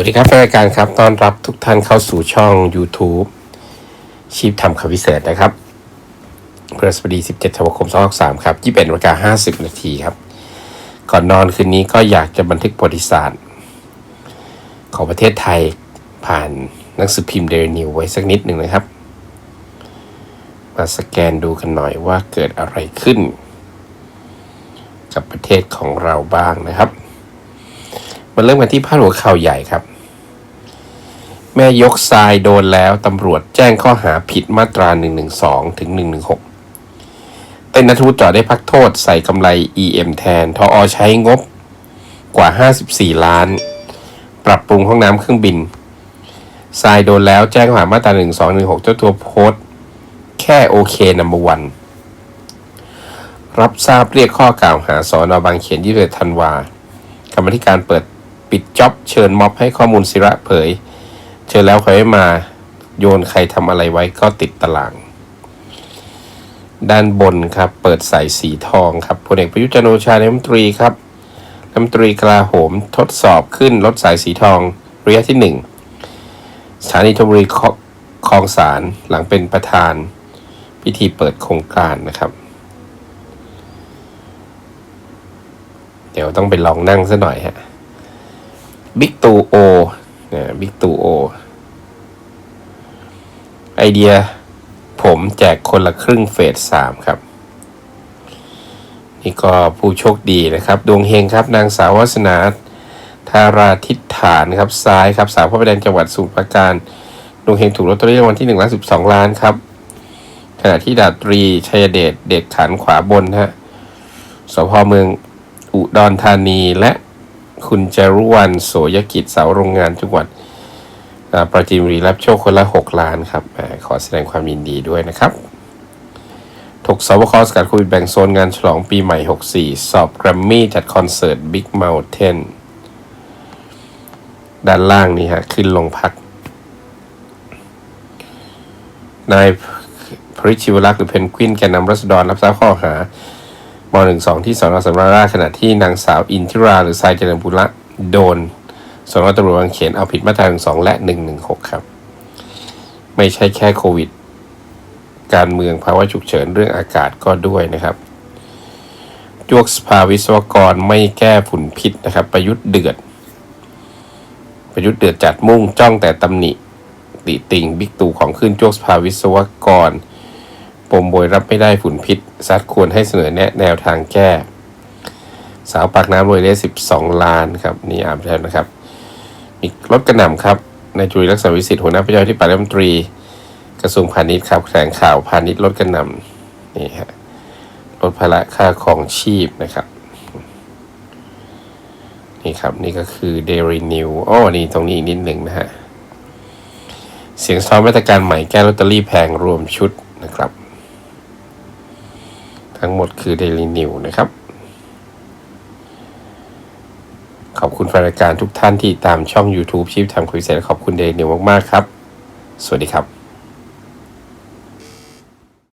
วัสดีครับแฟนรายการครับต้อนรับทุกท่านเข้าสู่ช่อง YouTube ชีพทำคำพิเศษนะครับพฤหัสบดี 17ธันวาคม2023ครับ21นาฬิกา50 นาทีครับ ก่อนนอนคืนนี้ก็อยากจะบันทึกประวัติศาสตร์ของประเทศไทยผ่านหนังสือพิมพ์เดลินิวไว้สักนิดหนึ่งนะครับ มาสแกนดูกันหน่อยว่าเกิดอะไรขึ้น กับประเทศของเราบ้างนะครับมาเริ่มกันที่พาดหัวข่าวใหญ่ครับ แม่ยกทรายโดนแล้วตำรวจแจ้งข้อหาผิดมาตรา 112 ถึง 116เป็นนัทวุฒิจอได้พักโทษใส่กำไร EM แทนทออใช้งบกว่า 54 ล้าน ปรับปรุงห้องน้ำเครื่องบินทรายโดนแล้วแจ้งข้อหามาตรา 1216 เจ้าตัวโพสต์ แค่โอเคนัมเบอร์วันรับทราบเรียกข้อกล่าวหาสอนอบางเขน21ธันวากรรมธิการเปิดปิดจ็อบเชิญม็อบให้ข้อมูลศิระเผย เชิญแล้วใครไม่มาโยนใครทำอะไรไว้ก็ติดตาราง ด้านบนครับ เปิดใส่สีทองครับพลเอกประยุจันโอชานรัฐมนตรีครับรัฐมนตรีกลาโหมทดสอบขึ้นรถสายสีทองระยะที่หนึ่งสถานีธนบุรีคลองสารหลังเป็นประธาน พิธีเปิดโครงการนะครับ เดี๋ยวต้องไปลองนั่งซะหน่อยฮะบิ๊กตูโอนะ บิ๊กตู่โอ ไอเดีย ผมแจกคนละครึ่งเฟสสามครับ นี่ก็ผู้โชคดีนะครับ ดวงเฮงครับ นางสาววัสนาธาราทิฏฐานครับ ซ้ายครับ สาวพระประแดงจังหวัดสุพรราการดวงเฮงถูกลอตเตอรี่รางวัลที่หนึ่งล้านสิบสองล้านครับ ขณะที่ดาตรีชัยเดชเด็กขันขวาบนฮะสพเมืองอุดรธานีและคุณจรุวันโสยกิจสาวโรงงานจังหวัด ปราจีนบุรีรับโชคคนละ 6 ล้านครับขอแสดงความยินดีด้วยนะครับ ถกสบคสกัดโควิดแบ่งโซนงานฉลองปีใหม่ 64 สอบแกรมมี่จัดคอนเสิร์ต Big Mountain ด้านล่างนี่ฮะ ขึ้นลงพัก นายพริชิวลักษ์หรือเพนกวินแกนนำรัษฎรรับทราบข้อหาม 12 ที่สอนอสำราญราชขณะที่นางสาวอินทิราหรือทรายเจริญบุระโดน สนตำรวจบางเขนเอาผิดมาตรา12และ 116 ครับ ไม่ใช่แค่โควิด การเมืองภาวะฉุกเฉินเรื่องอากาศก็ด้วยนะครับจวกสภาวิศวกรไม่แก้ฝุ่นพิษนะครับ ประยุทธ์เดือด ประยุทธ์เดือดจัดมุ่งจ้องแต่ตำหนิติติงบิ๊กตู่ของขึ้นจวกสภาวิศวกร ปมโบยรับไม่ได้ฝุ่นพิษซัดควรให้เสนอแนะแนวทางแก้ สาวปากน้ำรวยได้12 ล้านครับ นี่อ่านไปแล้วนะครับ มีรถกระหน่ำครับนายจุลินลักษณะวิสิทธิ์หัวหน้าประชาธิปัตย์รัฐมนตรี กระทรวงพาณิชย์ครับแถลงข่าวพาณิชย์รถกระหน่ำนี่ฮะลดภาระค่าของชีพนะครับ นี่ครับนี่ก็คือ Daily New อ๋อนี่ตรงนี้อีกนิดหนึ่งนะฮะ เสียงซ้อมมาตรการใหม่แก้ลอตเตอรี่แพงรวมชุดนะครับ ทั้งหมดคือ Daily New นะครับ ขอบ คุณแฟนรายการทุกท่านที่ตามช่อง YouTube ชีพทำคุยเสร็จขอบคุณเดนิวมากๆครับ สวัสดีครับ